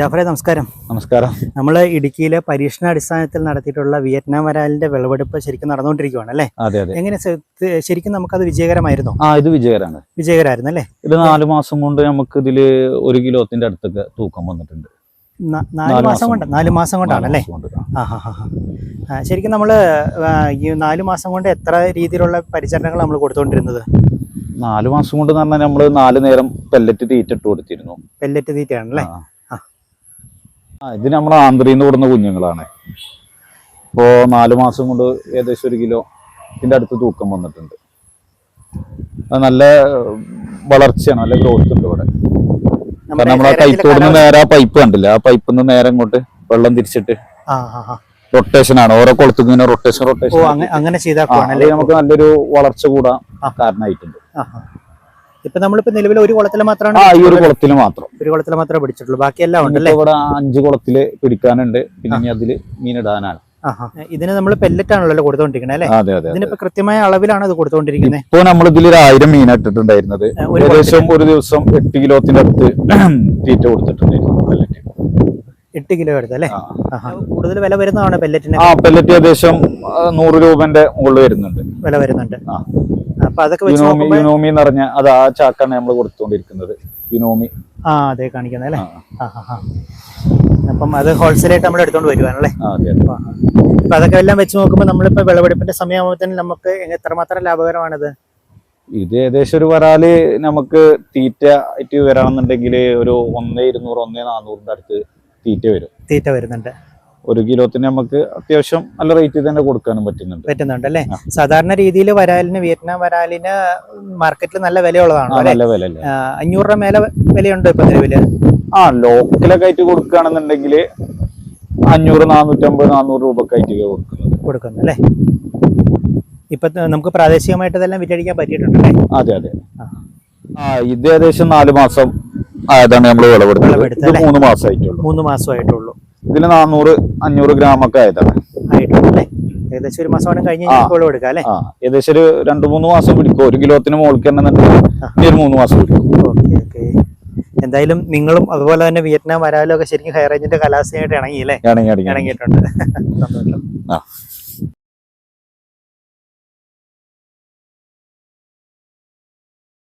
ജാഫറെ നമസ്കാരം. നമസ്കാരം. നമ്മൾ ഇടുക്കിയിലെ പരീക്ഷണാടിസ്ഥാനത്തിൽ നടത്തിയിട്ടുള്ള വിയറ്റ്നാം വരാലിന്റെ വിളവെടുപ്പ് ശരിക്കും നടന്നുകൊണ്ടിരിക്കുകയാണ് അല്ലേ? അതെ അതെ. എങ്ങനെ ശരിക്കും നമുക്ക് നമുക്കത് വിജയകരമായിരുന്നോ? ആ ഇത് വിജയകരമാണ്. വിജയകരമായിരുന്നു അല്ലേ? ഇത് നാല് മാസം കൊണ്ട് നമുക്ക് ഇതിൽ ഒരു കിലോത്തിന്റെ അടുത്തൊക്കെ തൂക്കം വന്നിട്ടുണ്ട്. നാലു മാസം കൊണ്ട്? നാല് മാസം കൊണ്ടാണ് അല്ലേ? ശരിക്കും നമ്മൾ ഈ നാല് മാസം കൊണ്ട് എത്ര രീതിയിലുള്ള പരിചരണങ്ങൾ നമ്മൾ കൊടുത്തുകൊണ്ടിരുന്നത് നാല് മാസം കൊണ്ട് എന്ന് പറഞ്ഞാൽ നമ്മൾ നാല് നേരം പെല്ലറ്റ് തീറ്റ ഇട്ട് കൊടുത്തിരുന്നു. പെല്ലറ്റ് തീറ്റാണല്ലേ ഇത് നമ്മുടെ ആന്ധ്രയിൽ നിന്ന് വിടുന്ന കുഞ്ഞുങ്ങളാണ്. ഇപ്പോൾ നാല് മാസം കൊണ്ട് ഏകദേശം ഒരു കിലോ ഇതിന്റെ അടുത്ത് തൂക്കം വന്നിട്ടുണ്ട്. അത് നല്ല വളർച്ചയാണ് നല്ല ഗ്രോത്ത് ഉണ്ട് ഇവിടെ. കാരണം നമ്മളെ കൈത്തോടുന്ന് നേരെ ആ പൈപ്പ് കണ്ടില്ല? ആ പൈപ്പിൽ നിന്ന് നേരെ ഇങ്ങോട്ട് വെള്ളം തിരിച്ചിട്ട്. റൊട്ടേഷൻ ആണ്. ഓരോ കുളത്തും ഇങ്ങനെ റൊട്ടേഷൻ റൊട്ടേഷൻ അങ്ങനെ ചെയ്താൽ നമുക്ക് നല്ലൊരു വളർച്ച കൂടാൻ കാരണമായിട്ടുണ്ട്. ഇപ്പൊ നമ്മളിപ്പോ നിലവിൽ ഒരു കുളത്തിൽ മാത്രമാണ് ആ ഈ ഒരു കുളത്തിൽ മാത്രം. ഒരു കുളത്തിൽ മാത്രമേ പിടിച്ചിട്ടുള്ളൂ. ബാക്കിയെല്ലാം ഉണ്ടല്ലേ ഇവിടെ അഞ്ച് കുളത്തിൽ പിടിക്കാനുണ്ട്. പിന്നെ ഇനി അതിൽ മീനിടാനാണ്. ഇടാനാണ് ഇതിന് നമ്മൾ പെല്ലറ്റ് ആണല്ലോ കൊടുത്തോണ്ടിരിക്കുന്നത് അല്ലേ? അതെ അതെ ഇതിനിപ്പോ കൃത്യമായ അളവിലാണ് ഇത് കൊടുത്തോണ്ടിരിക്കുന്നത്. ഇപ്പൊ നമ്മൾ ഇതിൽ ഒരു ആയിരം മീൻ ഇട്ടിട്ടുണ്ടായിരുന്നത്. ഒരു ഏകദേശം ഒരു ദിവസം എട്ട് കിലോത്തിന്റെ അടുത്ത് തീറ്റ കൊടുത്തിട്ടുണ്ടായിരുന്നു പെല്ലറ്റ്. എട്ട് കിലോ എടുത്ത് അല്ലേ. കൂടുതൽ വില വരുന്നതാണ് പെല്ലറ്റിന് ആ പെല്ലറ്റ് ഏകദേശം നൂറ് രൂപന്റെ മുകളിൽ വരുന്നുണ്ട്. വില വരുന്നുണ്ട്. ആ. അപ്പൊ അതൊക്കെ വെച്ച് യുനോമി നോക്കുമ്പോ യുനോമി എന്ന് പറഞ്ഞ അത് ആ ചാക്കാണ് നമ്മൾ കൊടുത്തുകൊണ്ടിരിക്കുന്നത് യുനോമി. ആ അതെ കാണിക്കുന്നത് അല്ലേ? ആ. ആ, ആ, ആ. അപ്പം അത് ഹോൾസെയിലായിട്ട് നമ്മൾ എടുത്തോണ്ട് വരുവാണല്ലേ? ആ, അതെ അതെ. അപ്പൊ അതൊക്കെ എല്ലാം വെച്ച് നോക്കുമ്പോൾ നമ്മളിപ്പോ വിളവെടുപ്പിന്റെ സമയമാകുമ്പോൾ നമുക്ക് എത്രമാത്രം ലാഭകരമാണിത്? ഇത് ഏകദേശം ഒരു വരാൽ നമുക്ക് തീറ്റ ആയിട്ട് വരാണെന്നുണ്ടെങ്കിൽ ഒരു ഒന്നേ ഇരുന്നൂറ് ഒന്നേ നാനൂറിന്റെ അടുത്ത് തീറ്റ വരും. തീറ്റ വരുന്നുണ്ട്. ഒരു കിലോത്തിന് നമുക്ക് അത്യാവശ്യം നല്ല റേറ്റിൽ തന്നെ കൊടുക്കാനും പറ്റുന്നുണ്ട്. പറ്റുന്നുണ്ട് അല്ലേ? സാധാരണ രീതിയിൽ വരാലിന് വിയറ്റ്നാം വരാലിന് മാർക്കറ്റിൽ നല്ല വിലയുള്ളതാണ് നല്ല വില അഞ്ഞൂറ് രൂപ മേലെ വിലയുണ്ടോ ഇപ്പൊ നിലവിൽ? ആ ലോക്കലൊക്കെ ആയിട്ട് കൊടുക്കുകയാണെന്നുണ്ടെങ്കിൽ അഞ്ഞൂറ് നാനൂറ്റമ്പത് നാനൂറ് രൂപക്ക് ആയിട്ട് കൊടുക്കുന്നത്. കൊടുക്കുന്നു അല്ലേ? ഇപ്പൊ നമുക്ക് പ്രാദേശികമായിട്ട് ഇതെല്ലാം വിറ്റഴിക്കാൻ പറ്റിയിട്ടുണ്ട് അതെ അതെ. ആ. ഇത് ഏകദേശം നാല് മാസം ആയതാണ് നമ്മൾ വിളവെടുത്തത്? മൂന്ന് മാസമായിട്ടുള്ളൂ. മൂന്ന് മാസമായിട്ടുള്ളൂ. ഇതിൽ നാനൂറ് അഞ്ഞൂറ് ഗ്രാം ഒക്കെ ആയതാണ് ഏകദേശം ഒരു മാസമാണ് കഴിഞ്ഞ് എടുക്കാം അല്ലേ? ഏകദേശം ഒരു രണ്ട് മൂന്ന് മാസം പിടിക്കും. ഒരു കിലോത്തിന് മുകളിൽ ഒരു മൂന്ന് മാസം പിടിക്കും. Okay okay. എന്തായാലും നിങ്ങളും അതുപോലെ തന്നെ വിയറ്റ്നാം വരാലും ഒക്കെ ശരിക്കും ഹൈറേഞ്ചിന്റെ കലാസിയായിട്ട് ഇണങ്ങി അല്ലേ ഇണങ്ങി ഇണങ്ങി. ഇണങ്ങിയിട്ടുണ്ട്. സന്തോഷം.